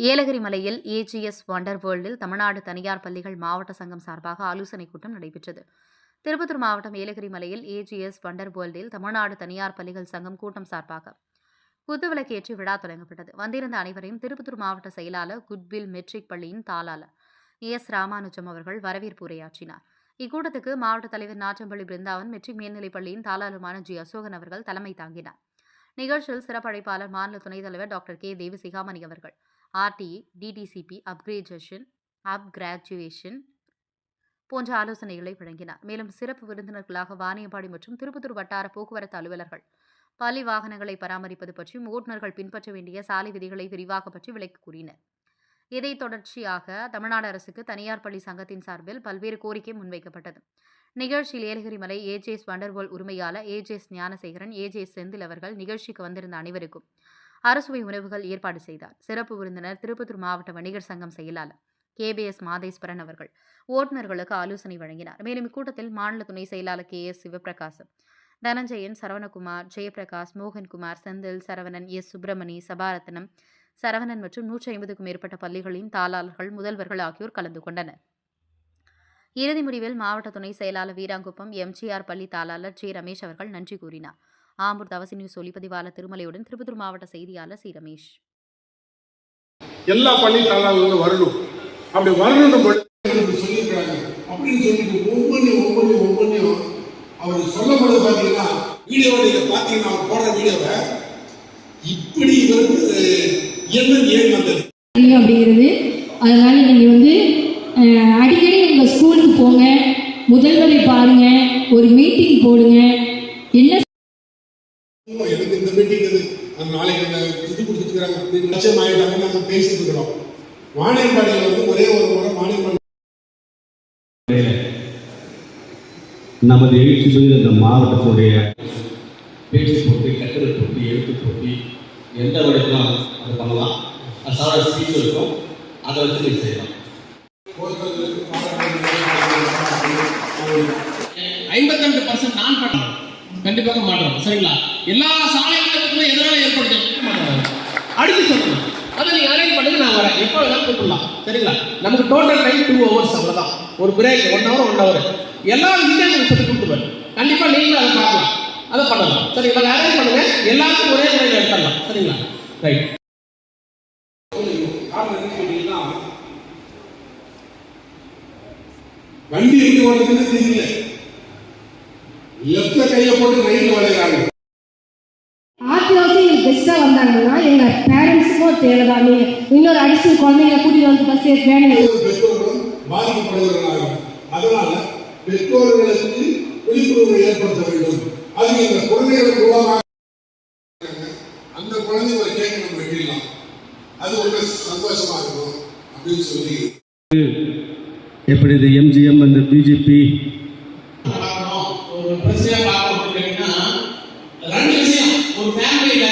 ஏலகிரி மலையில் AGS wonder வேர்ல்டில் தமிழ்நாடு தனியார் பள்ளிகள் மாவட்ட சங்கம் சார்பாக ஆலோசனைக் கூட்டம் நடைபெற்றது. திருப்பத்தூர் மாவட்டம் ஏலகிரி மலையில் ஏஜிஎஸ் வண்டர் வேர்ல்டில் தமிழ்நாடு தனியார் பள்ளிகள் சங்கம் கூட்டம் சார்பாக குத்துவிளக்கேற்றி விழா தொடங்கப்பட்டது. வந்திருந்த அனைவரையும் திருப்பத்தூர் மாவட்ட செயலாளர் குட்வில் மெட்ரிக் பள்ளியின் தாளாளர் எஸ். ராமானுஜம் அவர்கள் வரவேற்பு உரையாற்றினார். இக்கூட்டத்துக்கு மாவட்ட தலைவர் நாச்சம்பள்ளி பிருந்தாவன் மெட்ரிக் மேல்நிலைப் பள்ளியின் தாளாளருமான ஜி. அசோகன் அவர்கள் தலைமை தாங்கினார். நிகழ்ச்சியில் சிறப்படைப்பாளர் மாநில துணைத் தலைவர் டாக்டர் கே. தேவசிகாமணி அவர்கள் RTE DTCP upgradation upgradation போன்ற ஆலோசனைகளை வழங்கினார். மேலும் சிறப்பு விருந்தினர்களாக வாணியம்பாடி மற்றும் திருப்பத்தூர் வட்டார போக்குவரத்து அலுவலர்கள் பள்ளி வாகனங்களை பராமரிப்பது பற்றியும் ஓட்டுநர்கள் பின்பற்ற வேண்டிய சாலை விதிகளை விரிவாக பற்றி விளக்கி கூறினர். இதை தொடர்ச்சியாக தமிழ்நாடு அரசுக்கு தனியார் பள்ளி சங்கத்தின் சார்பில் பல்வேறு கோரிக்கை முன்வைக்கப்பட்டது. நிகழ்ச்சியில் ஏலகிரி மலை ஏஜேஎஸ் வண்டர்வோல் உரிமையாளர் ஏஜேஎஸ் ஞானசேகரன் ஏஜேஎஸ் செந்தில் அவர்கள் நிகழ்ச்சிக்கு வந்திருந்த அனைவருக்கும் அரசுவை உணவுகள் ஏற்பாடு செய்தார். சிறப்பு விருந்தினர் திருப்பத்தூர் மாவட்ட வணிகர் சங்கம் செயலாளர் கேபிஎஸ் மாதேஸ்வரன் அவர்கள் ஓட்டுநர்களுக்கு ஆலோசனை வழங்கினார். மேலும் இக்கூட்டத்தில் மாநில துணை செயலாளர் K. S. Sivaprakasam Dhananjayan Saravanakumar Jayaprakash Mohankumar Senthil Saravanan S. Subramani Sabarathnam Saravanan மற்றும் நூற்றி ஐம்பதுக்கும் மேற்பட்ட பள்ளிகளின் தாளாளர்கள் முதல்வர்கள் ஆகியோர் கலந்து கொண்டனர். இறுதி முடிவில் மாவட்ட துணை செயலாளர் வீராங்குப்பம் எம்ஜிஆர் பள்ளி தாளாளர் ஜே. ரமேஷ் அவர்கள் நன்றி கூறினார். ஆம்பூர் தவசி நியூஸ் ஒளிப்பதிவாளர் திருமலையுடன் திருப்பத்தூர் மாவட்ட செய்தியாளர் சி. ரமேஷ். எல்லா பள்ளி தாளாளர்களும் வரணும். அப்படி வரணும் சொல்லியிருக்கிறாங்க. அப்படின்னு சொல்லிட்டு ஒவ்வொன்றையும் ஒவ்வொன்றையும் ஒவ்வொன்றையும் அவர் சொல்லும்போது பார்த்தீங்கன்னா வீடியோவை நீங்கள் பார்த்தீங்கன்னா அவர் போடுற வீடியோவை இப்படி இவருக்கு என்ன ஏன் வந்தது? அப்படிங்கிறது அதனால நீங்கள் வந்து அடிக்கடி உங்கள் ஸ்கூலுக்கு போங்க. முதல்வரை பாருங்க. ஒரு மீட்டிங் போடுங்க. என்ன மீட்டிங் இது அந்த நாளைக்கு அந்த இது கொடுத்துருக்காங்க அப்படின்னு லட்சம் ஆயிட்டாங்க நம்ம பேசிட்டு இருக்கிறோம். வாணியம்பாடியில் வந்து ஒரே ஒரு முறை வாணியம்பாடி நமது எழுச்சி மிகுந்த இந்த மாவட்டத்தினுடைய பேச்சு போட்டி கட்டுரை போட்டி எழுத்து போட்டி எந்த வரைக்கும் அது பண்ணலாம்? அது சாதாரண ஸ்பீச் இருக்கும். அதை வச்சு நீங்கள் செய்யலாம். ஐம்பத்தி பர்சன்ட் நான் பண்றேன் கண்டிப்பாக மாற்றோம் சரிங்களா? எல்லா சாலை விபத்துக்குமே எதனால ஏற்படுது. அடுத்து சொல்லணும் அதை நீங்க அரேஞ்ச் பண்ணுங்க நான் வரேன். எப்போ வேணாலும் கூப்பிடலாம். சரிங்களா? நமக்கு டோட்டல் டைம் டூ ஹவர்ஸ் அவ்வளோதான் ஒரு break one hour one hour எல்லா விஷயத்தையும் எனக்கு சொல்லி கொடுத்துருவேன் கண்டிப்பாக நீங்களும் அதை பார்க்கலாம். அதை பண்ணலாம். சரிங்களா? அரேஞ்ச் பண்ணுங்க. எல்லாருக்கும் ஒரே முறையில் எடுத்துடலாம். சரிங்களா? ரைட் வண்டி எப்படி ஓடுதுன்னு தெரியல. லெப்ட்ல கையை போட்டு ரைட்ல வளைகிறாங்க ஆர்டிஓசி பெஸ்ட்டாக வந்தாங்கன்னா எங்கள் பேரண்ட்ஸுக்கும் தேவைதான். நீங்கள் இன்னொரு அடிஷனல் குழந்தைங்களை கூட்டிகிட்டு வந்து பஸ் வேணும். பெற்றோர்களும் பாதிக்கப்படுகிறார்கள். அதனால பெற்றோர்களுக்கு விழிப்புணர்வு ஏற்படுத்த வேண்டும். அது இந்த குழந்தைகள் மூலமாக அந்த குழந்தைகளை கேட்க நம்ம வெட்டிடலாம். அது ரொம்ப சந்தோஷமா இருக்கும் அப்படின்னு சொல்லி எப்படி இது எம்ஜிஎம் அந்த பிஜேபி ஒரு பிரச்சனையா பார்க்க அப்படின்னா கேட்டீங்கன்னா ரெண்டு விஷயம். ஒரு ஃபேமிலியில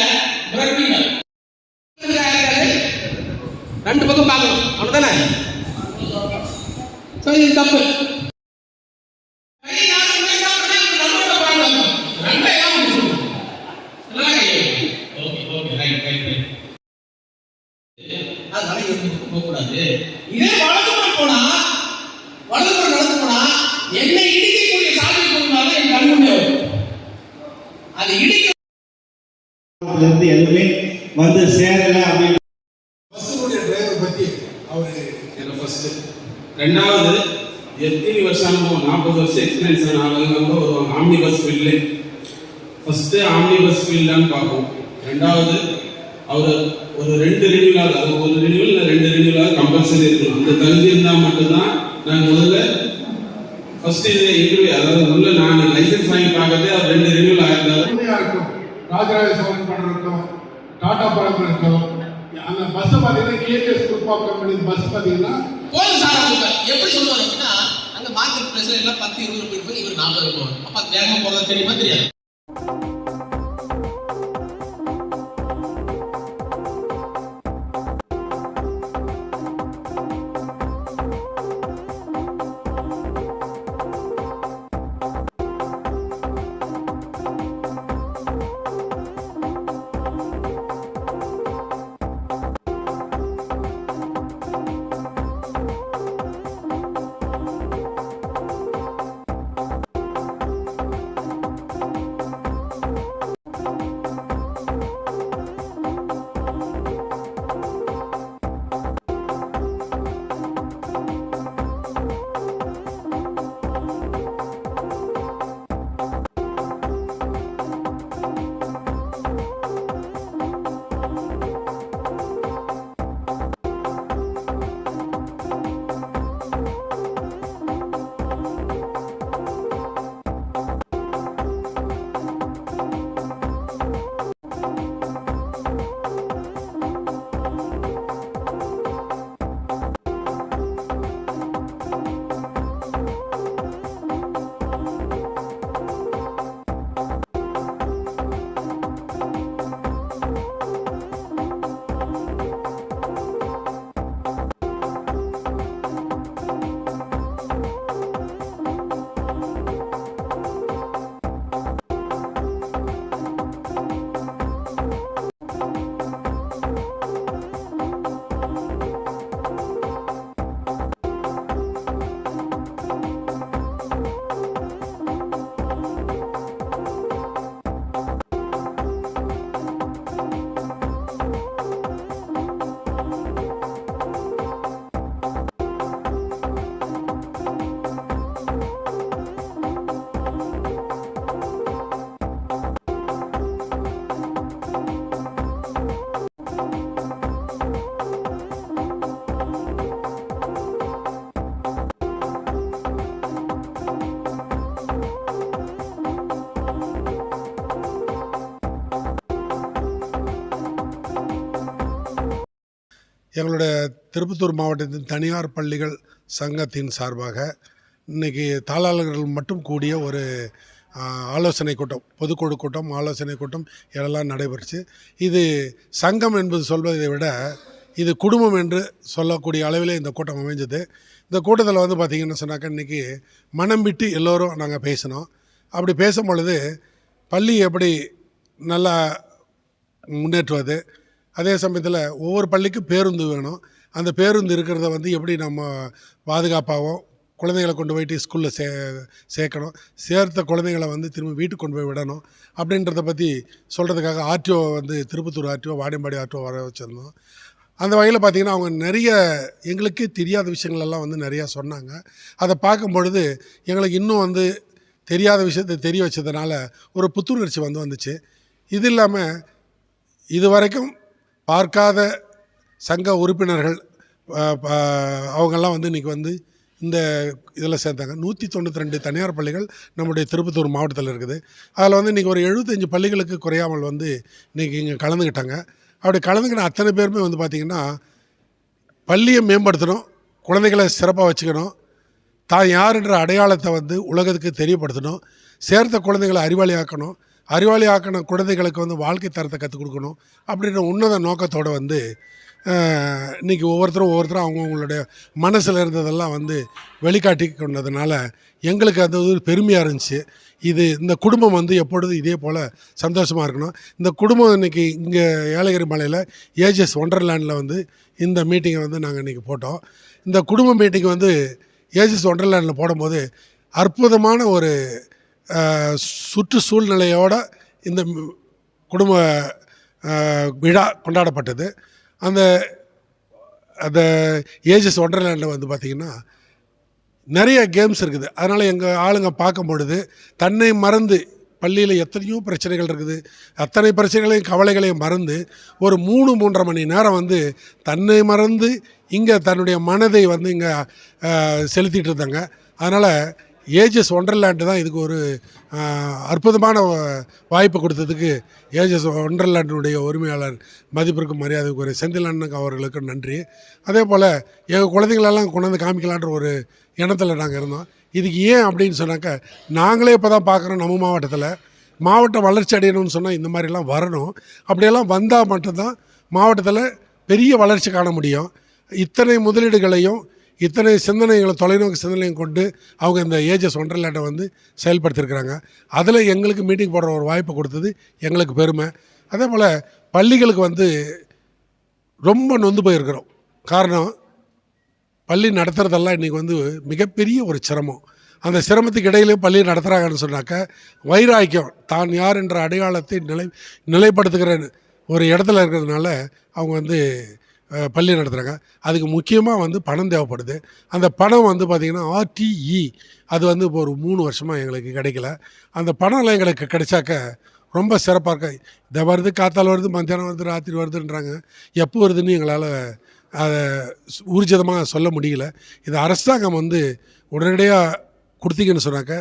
பிரெட் ரெண்டு பக்கம் பார்க்கணும். அவ்வளவுதானே? சரி இது தப்பு. கை யாரும் இதே சாப்பிட்டா போனா வந்து சேரல அப்படின்னு. பஸ்ஸுடைய டிரைவர் பத்தி அவரு எனக்கு ஃபர்ஸ்ட் ரெண்டாவது எத்தனை வருஷம் அனுபவம் நாற்பது வருஷம் எக்ஸ்பீரியன்ஸ் ஆனவங்க வருவாங்க. Omni bus field first omni bus ஃபீல்டான்னு பார்ப்போம். ரெண்டாவது அவர் ஒரு ரெண்டு ரினியூலாக அது ஒரு ரினியூல் இல்லை ரெண்டு ரினியூலாக கம்பல்சரி இருக்கணும். அந்த தகுதி இருந்தால் மட்டும்தான் நாங்கள் முதல்ல ஃபர்ஸ்ட் இது இன்டர்வியூ அதாவது உள்ள நான் லைசன்ஸ் வாங்கி பார்க்கறதே அவர் ரெண்டு ஆயிருந்தாலும் உண்மையா இருக்கும். ராஜராஜ சோழன் படம் இருக்கும். டாடா படம் இருக்கும். அந்த பஸ் பார்த்தீங்கன்னா KTS group of company bus பார்த்தீங்கன்னா போதும் சார் அவங்க எப்படி சொல்லுவாங்க அப்படின்னா அங்க மார்க்கெட் பிளேஸ்ல எல்லாம் பத்து இருபது போயிட்டு போய் இவர் நாற்பது போவார் அப்ப வேகமா போறதா தெரியுமா? தெரியாது. எங்களுடைய திருப்பத்தூர் மாவட்டத்தின் தனியார் பள்ளிகள் சங்கத்தின் சார்பாக இன்னைக்கு தாளாளர்கள் மட்டும் கூடிய ஒரு ஆலோசனை கூட்டம் பொதுக்குழு கூட்டம் ஆலோசனை கூட்டம் இதெல்லாம் நடைபெறுச்சு. இது சங்கம் என்பது சொல்வதை விட இது குடும்பம் என்று சொல்லக்கூடிய அளவிலே இந்த கூட்டம் அமைஞ்சது. இந்த கூட்டத்தில் வந்து பார்த்திங்கன்னு சொன்னாக்கா இன்றைக்கி மனம் விட்டு எல்லோரும் நாங்கள் பேசினோம். அப்படி பேசும் பொழுது பள்ளி எப்படி நல்லா முன்னேற்றுவது அதே சமயத்தில் ஒவ்வொரு பள்ளிக்கும் பேருந்து வேணும். அந்த பேருந்து இருக்கிறத வந்து எப்படி நம்ம பாதுகாப்பாகவும் குழந்தைகளை கொண்டு போயிட்டு ஸ்கூலில் சே சேர்க்கணும். சேர்த்த குழந்தைங்களை வந்து திரும்ப வீட்டுக்கு கொண்டு போய் விடணும். அப்படின்றத பற்றி சொல்கிறதுக்காக ஆர்டிஓ வந்து திருப்பத்தூர் ஆர்டிஓ வாடியம்பாடி ஆர்டிஓ வர வச்சுருந்தோம். அந்த வகையில் பார்த்திங்கன்னா அவங்க நிறைய எங்களுக்கே தெரியாத விஷயங்களெல்லாம் வந்து நிறையா சொன்னாங்க. அதை பார்க்கும் பொழுது எங்களுக்கு இன்னும் வந்து தெரியாத விஷயத்தை தெரிய வச்சதுனால ஒரு புத்துணர்ச்சி வந்து வந்துச்சு. இது இல்லாமல் இது வரைக்கும் பார்க்காத சங்க உறுப்பினர்கள் அவங்கெல்லாம் வந்து இன்றைக்கி வந்து இந்த இதில் சேர்த்தாங்க நூற்றி தொண்ணூற்றி ரெண்டு தனியார் பள்ளிகள் நம்முடைய திருப்பத்தூர் மாவட்டத்தில் இருக்குது. அதில் வந்து இன்றைக்கி ஒரு எழுபத்தஞ்சு பள்ளிகளுக்கு குறையாமல் வந்து இன்றைக்கி இங்கே கலந்துக்கிட்டாங்க. அப்படி கலந்துக்கின அத்தனை பேருமே வந்து பார்த்திங்கன்னா பள்ளியை மேம்படுத்தணும் குழந்தைகளை சிறப்பாக வச்சுக்கணும் தான் யாருன்ற அடையாளத்தை வந்து உலகத்துக்கு தெரியப்படுத்தணும் சேர்த்த குழந்தைகளை அறிவாளி ஆக்கணும் அறிவாளி ஆக்கின குழந்தைகளுக்கு வந்து வாழ்க்கை தரத்தை கற்றுக் கொடுக்கணும் அப்படின்ற உன்னத நோக்கத்தோடு வந்து இன்றைக்கி இன்னைக்கு ஒவ்வொருத்தரும் ஒவ்வொருத்தரும் அவங்கவுங்களுடைய மனசில் இருந்ததெல்லாம் வந்து வெளிக்காட்டி கொண்டதுனால எங்களுக்கு அது ஒரு பெருமையாக இருந்துச்சு. இது இந்த குடும்பம் வந்து எப்பொழுதும் இதே போல் சந்தோஷமாக இருக்கணும். இந்த குடும்பம் இன்றைக்கி இங்கே ஏலகிரி மலையில் ஏஜஸ் ஒண்டர்லேண்டில் வந்து இந்த மீட்டிங்கை வந்து நாங்கள் இன்றைக்கி போட்டோம். இந்த குடும்ப மீட்டிங் வந்து ஏஜஸ் ஒண்டர்லேண்டில் போடும்போது அற்புதமான ஒரு சுற்றுச்சூழ்நிலையோட இந்த குடும்ப விழா கொண்டாடப்பட்டது. அந்த அந்த ஏஜஸ் ஒண்டர்லேண்டில் வந்து பார்த்திங்கன்னா நிறைய கேம்ஸ் இருக்குது. அதனால் எங்கள் ஆளுங்க பார்க்கும் பொழுது தன்னை மறந்து பள்ளியில் எத்தனையோ பிரச்சனைகள் இருக்குது. அத்தனை பிரச்சனைகளையும் கவலைகளையும் மறந்து ஒரு மூணு மூன்றரை மணி நேரம் வந்து தன்னை மறந்து இங்கே தன்னுடைய மனதை வந்து இங்கே செலுத்திட்டு இருந்தாங்க. அதனால் ஏஜஸ் ஒண்டர்லேண்டு தான் இதுக்கு ஒரு அற்புதமான வாய்ப்பு கொடுத்ததுக்கு ஏஜஸ் ஒண்டர்லேண்டினுடைய உரிமையாளர் மதிப்பிற்கும் மரியாதைக்கு ஒரு செந்தில் அண்ணன் அவர்களுக்கு நன்றி. அதே போல் எங்கள் குழந்தைங்களெல்லாம் கொண்டு வந்து காமிக்கலான்ற ஒரு எண்ணத்தில் நாங்கள் இருந்தோம். இதுக்கு ஏன் அப்படின்னு சொன்னாக்க நாங்களே இப்போ தான் பார்க்குறோம் நம்ம மாவட்டத்தில். மாவட்டம் வளர்ச்சி அடையணும்னு சொன்னால் இந்த மாதிரிலாம் வரணும். அப்படியெல்லாம் வந்தால் மட்டும்தான் மாவட்டத்தில் பெரிய வளர்ச்சி காண முடியும். இத்தனை முதலீடுகளையும் இத்தனை சிந்தனைகளை தொலைநோக்கு சிந்தனையும் கொண்டு அவங்க இந்த ஏஜஸ் ஒன்றர்லேண்டை வந்து செயல்படுத்தியிருக்கிறாங்க. அதில் எங்களுக்கு மீட்டிங் போடுற ஒரு வாய்ப்பை கொடுத்தது எங்களுக்கு பெருமை. அதே போல் பள்ளிகளுக்கு வந்து ரொம்ப நொந்து போயிருக்கிறோம். காரணம் பள்ளி நடத்துகிறதெல்லாம் இன்றைக்கி வந்து மிகப்பெரிய ஒரு சிரமம். அந்த சிரமத்துக்கு இடையிலே பள்ளி நடத்துகிறாங்கன்னு சொன்னாக்க வைராக்கியம் தான் யார் என்ற அடையாளத்தை நிலை நிலைப்படுத்துகிற ஒரு இடத்துல இருக்கிறதுனால அவங்க வந்து பள்ளி நடத்துகிறாங்க அதுக்கு முக்கியமாக வந்து பணம் தேவைப்படுது. அந்த பணம் வந்து பார்த்திங்கன்னா ஆர்டிஇ அது வந்து இப்போ ஒரு மூணு வருஷமாக எங்களுக்கு கிடைக்கல. அந்த பணம்லாம் எங்களுக்கு கிடைச்சாக்க ரொம்ப சிறப்பாக இருக்கு இதை வருது காத்தால் வருது மத்தியானம் வருது ராத்திரி வருதுன்றாங்க. எப்போ வருதுன்னு எங்களால் அதை ஊர்ஜிதமாக சொல்ல முடியல. இது அரசாங்கம் வந்து உடனடியாக கொடுத்தீங்கன்னு சொன்னாக்க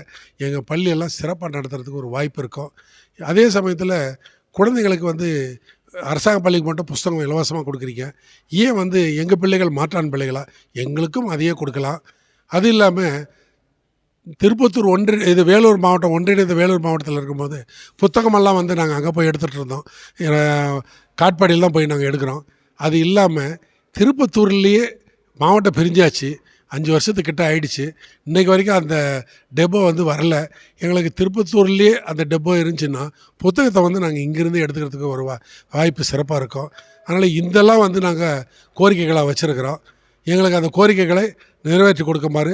எங்கள் பள்ளியெல்லாம் சிறப்பாக நடத்துறதுக்கு ஒரு வாய்ப்பு இருக்கும். அதே சமயத்தில் குழந்தைங்களுக்கு வந்து அரசாங்க பள்ளிக்கு மட்டும் புஸ்தகம் இலவசமாக கொடுக்குறீங்க. ஏன் வந்து எங்கள் பிள்ளைகள் மாற்றான் பிள்ளைகளா? எங்களுக்கும் அதையே கொடுக்கலாம். அது இல்லாமல் திருப்பத்தூர் ஒன்றி இது வேலூர் மாவட்டம் ஒன்றிணைந்த வேலூர் மாவட்டத்தில் இருக்கும்போது புத்தகமெல்லாம் வந்து நாங்கள் அங்கே போய் எடுத்துகிட்டு இருந்தோம். காட்பாடியில் தான் போய் நாங்கள் எடுக்கிறோம். அது இல்லாமல் திருப்பத்தூர்லேயே மாவட்டம் பிரிஞ்சாச்சு. அஞ்சு வருஷத்துக்கிட்ட ஆயிடுச்சு. இன்றைக்கு வரைக்கும் அந்த டெப்போ வந்து வரல. எங்களுக்கு திருப்பத்தூர்லேயே அந்த டெப்போ இருந்துச்சுன்னா புத்தகத்தை வந்து நாங்கள் இங்கேருந்து எடுத்துக்கிறதுக்கு ஒரு வா வாய்ப்பு சிறப்பாக இருக்கும். அதனால் இதெல்லாம் வந்து நாங்கள் கோரிக்கைகளாக வச்சுருக்கிறோம். எங்களுக்கு அந்த கோரிக்கைகளை நிறைவேற்றி கொடுக்குமாறு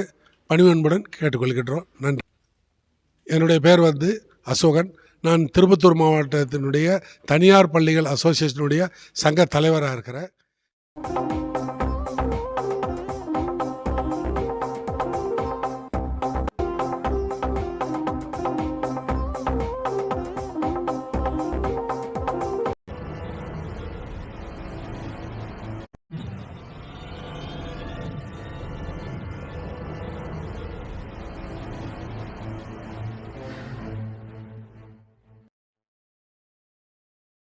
பணிவன்புடன் கேட்டுக்கொள்கின்றோம். நன்றி. என்னுடைய பேர் வந்து அசோகன். நான் திருப்பத்தூர் மாவட்டத்தினுடைய தனியார் பள்ளிகள் அசோசியேஷனுடைய சங்க தலைவராக இருக்கிறேன்.